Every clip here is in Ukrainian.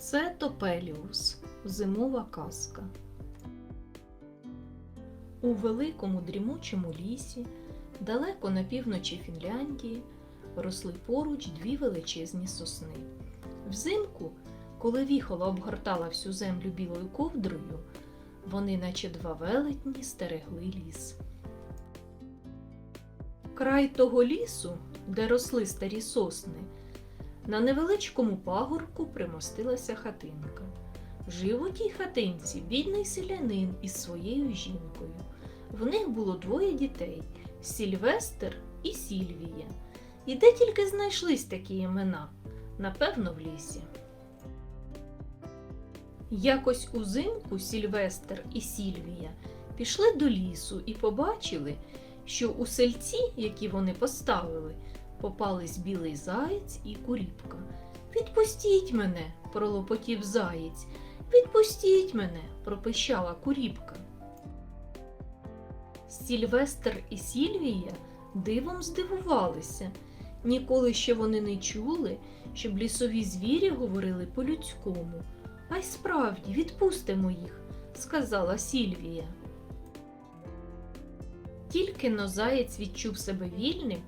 Це Топеліус. Зимова казка. У великому дрімучому лісі, далеко на півночі Фінляндії, росли поруч дві величезні сосни. Взимку, коли віхола обгортала всю землю білою ковдрою, вони, наче два велетні, стерегли ліс. Край того лісу, де росли старі сосни, на невеличкому пагорку примостилася хатинка. Жив у тій хатинці бідний селянин із своєю жінкою. В них було двоє дітей Сільвестр і Сільвія. І де тільки знайшлись такі імена? Напевно, в лісі. Якось узимку Сільвестр і Сільвія пішли до лісу і побачили, що у сельці, які вони поставили, попались білий заєць і куріпка. Відпустіть мене, пролопотів заєць. Відпустіть мене, пропищала куріпка. Сільвестр і Сільвія дивом здивувалися. Ніколи ще вони не чули, щоб лісові звірі говорили по-людському. А й справді відпустимо їх, сказала Сільвія. Тільки но заєць відчув себе вільним,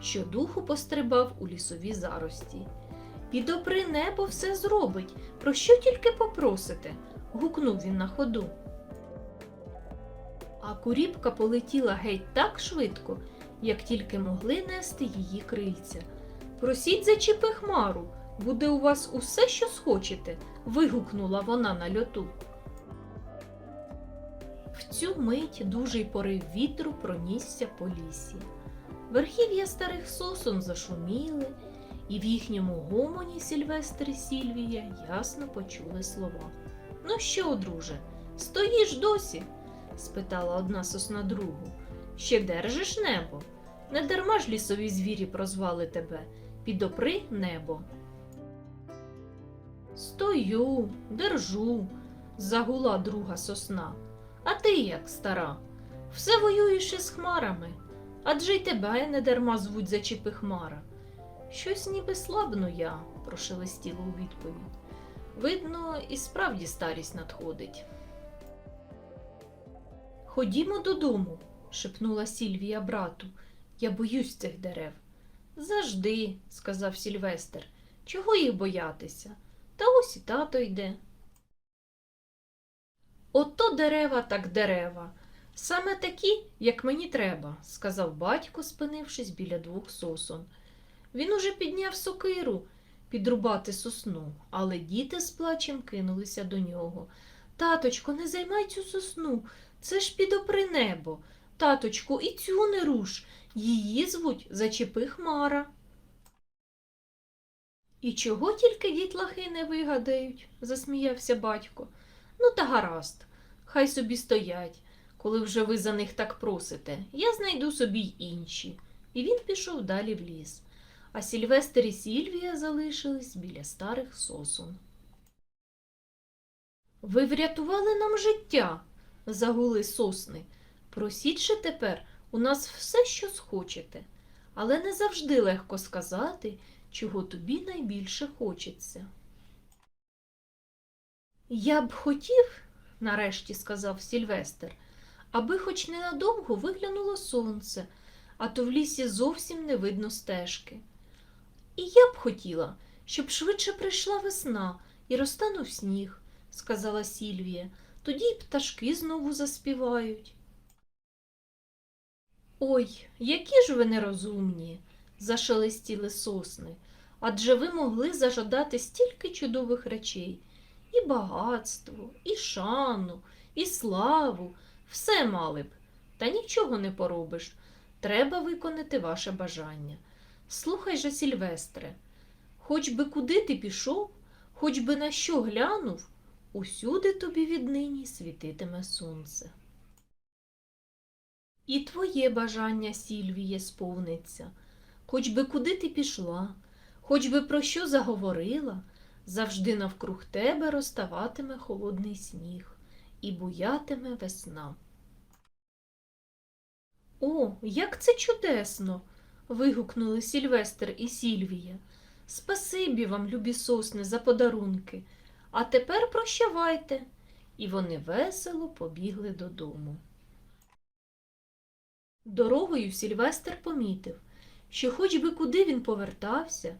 що духу пострибав у лісові зарості. Підопри небо все зробить, про що тільки попросите, гукнув він на ходу. А куріпка полетіла геть так швидко, як тільки могли нести її крильця. Просіть зачіпи хмару, буде у вас усе, що схочете, вигукнула вона на льоту. В цю мить дужий порив вітру пронісся по лісі. Верхів'я старих сосон зашуміли, і в їхньому гомоні Сільвестр і Сільвія ясно почули слова. Ну що, друже, стоїш досі? спитала одна сосна другу. Ще держиш небо? Не дарма ж лісові звірі прозвали тебе. Підопри небо. Стою, держу, загула друга сосна. А ти як, стара? Все воюєш із хмарами. Адже й тебе не дарма звуть зачіпи хмара. Щось ніби слабну я, прошелестіло у відповідь. Видно, і справді старість надходить. Ходімо додому, шепнула Сільвія брату. Я боюсь цих дерев. Завжди, сказав Сільвестр. Чого їх боятися? Та ось і тато йде. Ото дерева так дерева. Саме такі, як мені треба, сказав батько, спинившись біля двох сосон. Він уже підняв сокиру підрубати сосну, але діти з плачем кинулися до нього. Таточко, не займай цю сосну, це ж підопри небо. Таточку, і цю не руш, її звуть зачепи хмара. І чого тільки дітлахи не вигадають, засміявся батько. Ну та гаразд, хай собі стоять, коли вже ви за них так просите. Я знайду собі й інші. І він пішов далі в ліс. А Сільвестр і Сільвія залишились біля старих сосон. Ви врятували нам життя, загули сосни. Просіть тепер у нас все, що схочете, але не завжди легко сказати, чого тобі найбільше хочеться. Я б хотів, нарешті сказав Сільвестр, аби хоч ненадовго виглянуло сонце, а то в лісі зовсім не видно стежки. І я б хотіла, щоб швидше прийшла весна і розтанув сніг, сказала Сільвія, тоді й пташки знову заспівають. Ой, які ж ви нерозумні, зашелестіли сосни, адже ви могли зажадати стільки чудових речей і багатство, і шану, і славу, все мали б, та нічого не поробиш. Треба виконати ваше бажання. Слухай же, Сільвестре, хоч би куди ти пішов, хоч би на що глянув, усюди тобі віднині світитиме сонце. І твоє бажання, Сільвіє, сповниться, хоч би куди ти пішла, хоч би про що заговорила, завжди навкруг тебе розставатиме холодний сніг і буятиме весна. О, як це чудесно! вигукнули Сільвестр і Сільвія. Спасибі вам, любі сосни, за подарунки. А тепер прощавайте. І вони весело побігли додому. Дорогою Сільвестр помітив, що хоч би куди він повертався,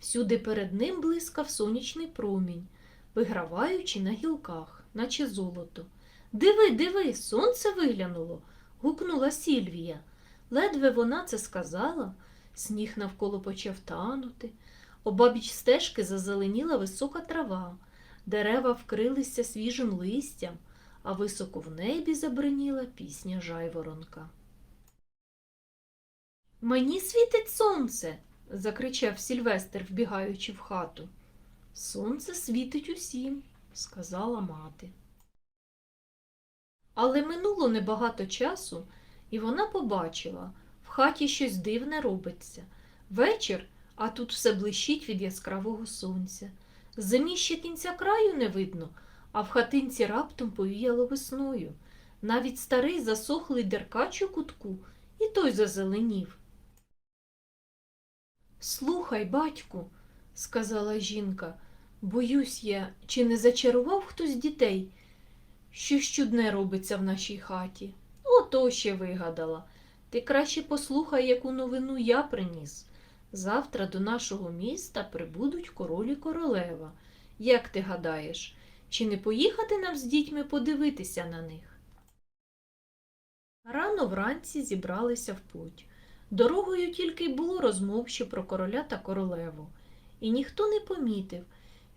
всюди перед ним блискав сонячний промінь, виграваючи на гілках, наче золото. Диви, диви, сонце виглянуло. гукнула Сільвія. Ледве вона це сказала, сніг навколо почав танути. Обабіч стежки зазеленіла висока трава, дерева вкрилися свіжим листям, а високо в небі забриніла пісня жайворонка. Мені світить сонце. закричав Сільвестр, вбігаючи в хату. Сонце світить усім, сказала мати. Але минуло небагато часу, і вона побачила, в хаті щось дивне робиться. Вечір, а тут все блищить від яскравого сонця. Зимі ще кінця краю не видно, а в хатинці раптом повіяло весною. Навіть старий засохлий деркач у кутку, і той зазеленів. Слухай, батьку, сказала жінка, боюсь я, чи не зачарував хтось дітей? Щось чудне робиться в нашій хаті. Ото ще вигадала. Ти краще послухай, яку новину я приніс. Завтра до нашого міста прибудуть король королева. Як ти гадаєш, чи не поїхати нам з дітьми подивитися на них? Рано вранці зібралися в путь. Дорогою тільки й було розмов що про короля та королеву, і ніхто не помітив,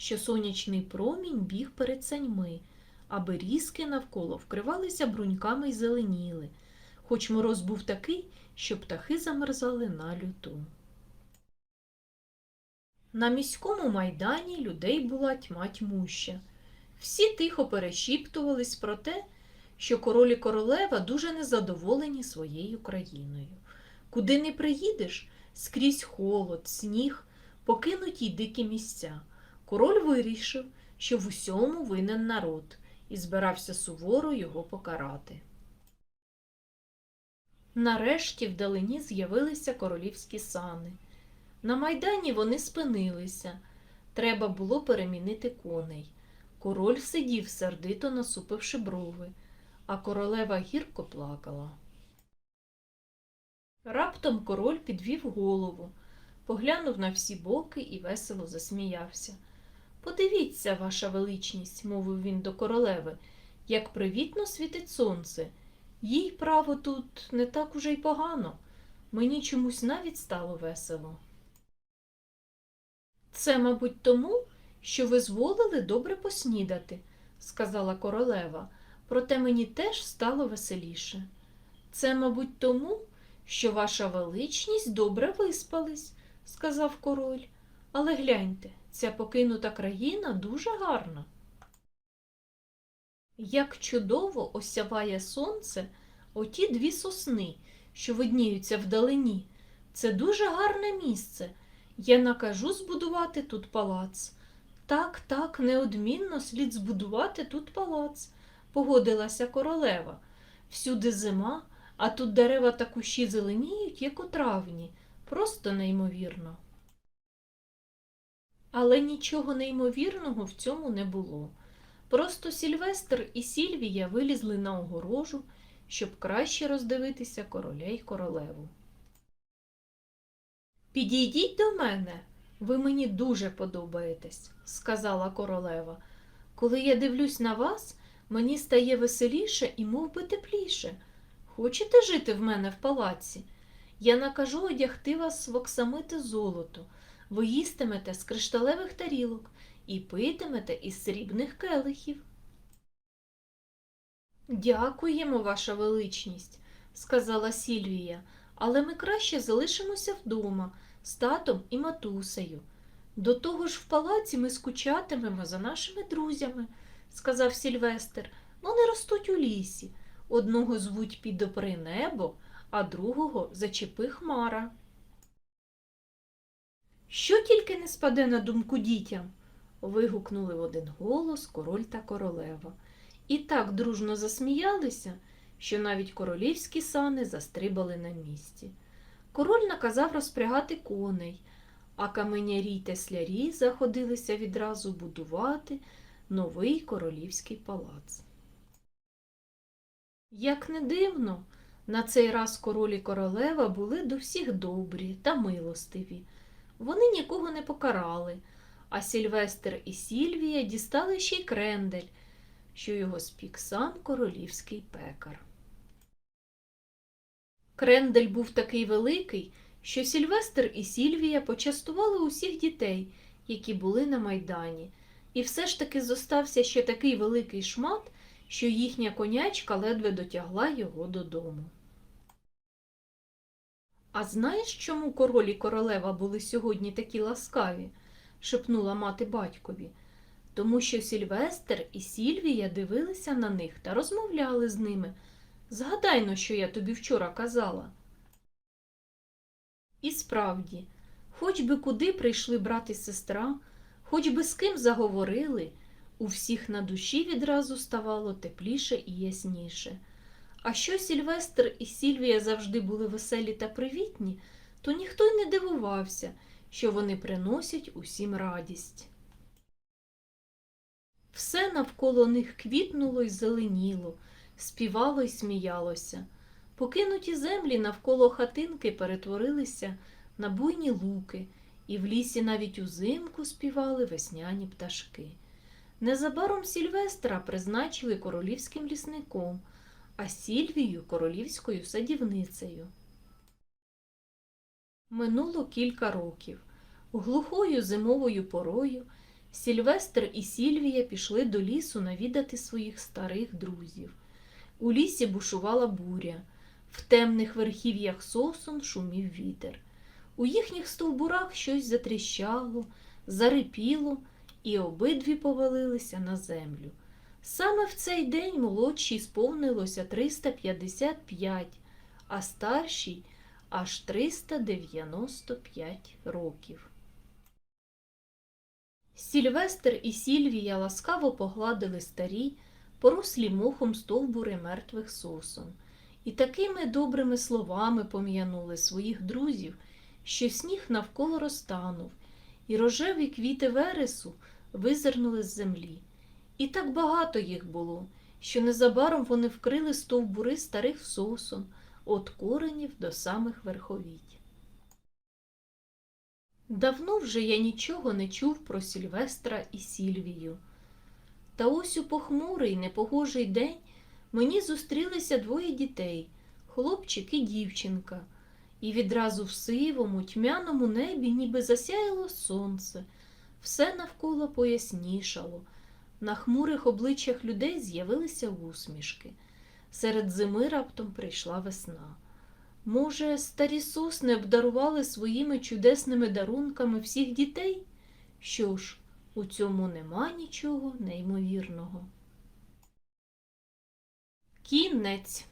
що сонячний промінь біг перед саньми, а берізки навколо вкривалися бруньками й зеленіли, хоч мороз був такий, що птахи замерзали на люту. На міському майдані людей була тьма тьмуща. Всі тихо перешіптувались про те, що король королева дуже незадоволені своєю країною. Куди не приїдеш, скрізь холод, сніг, покинуті й дикі місця. Король вирішив, що в усьому винен народ, і збирався суворо його покарати. Нарешті вдалині з'явилися королівські сани. На майдані вони спинилися. Треба було перемінити коней. Король сидів, сердито насупивши брови, а королева гірко плакала. Раптом король підвів голову, поглянув на всі боки і весело засміявся. Подивіться, ваша величність, мовив він до королеви, як привітно світить сонце. Їй, право, тут не так уже й погано. Мені чомусь навіть стало весело. Це, мабуть, тому, що ви зволили добре поснідати, сказала королева, проте мені теж стало веселіше. Це, мабуть, тому, що ваша величність добре виспались, сказав король. Але гляньте, ця покинута країна дуже гарна. Як чудово осяває сонце оті дві сосни, що видніються вдалині. Це дуже гарне місце. Я накажу збудувати тут палац. Так, так, неодмінно слід збудувати тут палац, погодилася королева. Всюди зима, а тут дерева та кущі зеленіють, як у травні. Просто неймовірно. Але нічого неймовірного в цьому не було. Просто Сільвестр і Сільвія вилізли на огорожу, щоб краще роздивитися короля й королеву. Підійдіть до мене, ви мені дуже подобаєтесь, сказала королева. Коли я дивлюсь на вас, мені стає веселіше і мов би, тепліше. Хочете жити в мене в палаці? Я накажу одягти вас в оксамите золото, ви їстимете з кришталевих тарілок і питимете із срібних келихів. Дякуємо, ваша величність, сказала Сільвія, але ми краще залишимося вдома з татом і матусею. До того ж в палаці ми скучатимемо за нашими друзями, сказав Сільвестр. Вони ростуть у лісі. Одного звуть підопри небо, а другого зачепи хмара. Що тільки не спаде на думку дітям? вигукнули в один голос король та королева. І так дружно засміялися, що навіть королівські сани застрибали на місці. Король наказав розпрягати коней, а каменярі й теслярі заходилися відразу будувати новий королівський палац. Як не дивно, на цей раз король і королева були до всіх добрі та милостиві. Вони нікого не покарали, а Сільвестр і Сільвія дістали ще й крендель, що його спік сам королівський пекар. Крендель був такий великий, що Сільвестр і Сільвія почастували усіх дітей, які були на майдані, і все ж таки зостався ще такий великий шмат, що їхня конячка ледве дотягла його додому. А знаєш, чому король і королева були сьогодні такі ласкаві? шепнула мати батькові. Тому що Сільвестр і Сільвія дивилися на них та розмовляли з ними. Згадай но, що я тобі вчора казала. І справді, хоч би куди прийшли брат і сестра, хоч би з ким заговорили, у всіх на душі відразу ставало тепліше і ясніше. А що Сільвестр і Сільвія завжди були веселі та привітні, то ніхто й не дивувався, що вони приносять усім радість. Все навколо них квітнуло й зеленіло, співало й сміялося. Покинуті землі навколо хатинки перетворилися на буйні луки, і в лісі навіть узимку співали весняні пташки. Незабаром Сільвестра призначили королівським лісником, а Сільвію королівською садівницею. Минуло кілька років. Глухою зимовою порою Сільвестр і Сільвія пішли до лісу навідати своїх старих друзів. У лісі бушувала буря, в темних верхів'ях сосон шумів вітер. У їхніх стовбурах щось затріщало, зарипіло, і обидві повалилися на землю. Саме в цей день молодшій сповнилося 355, а старшій аж 395 років. Сільвестр і Сільвія ласкаво погладили старі, порослі мохом стовбури мертвих сосон, і такими добрими словами пом'янули своїх друзів, що сніг навколо розтанув, і рожеві квіти вересу визирнули з землі. І так багато їх було, що незабаром вони вкрили стовбури старих сосон, від коренів до самих верховіть. Давно вже я нічого не чув про Сільвестра і Сільвію. Та ось у похмурий, непогожий день мені зустрілися двоє дітей хлопчик і дівчинка, і відразу в сивому, тьмяному небі ніби засяяло сонце, все навколо пояснішало. На хмурих обличчях людей з'явилися усмішки. Серед зими раптом прийшла весна. Може, старі сосни обдарували своїми чудесними дарунками всіх дітей? Що ж, у цьому нема нічого неймовірного. Кінець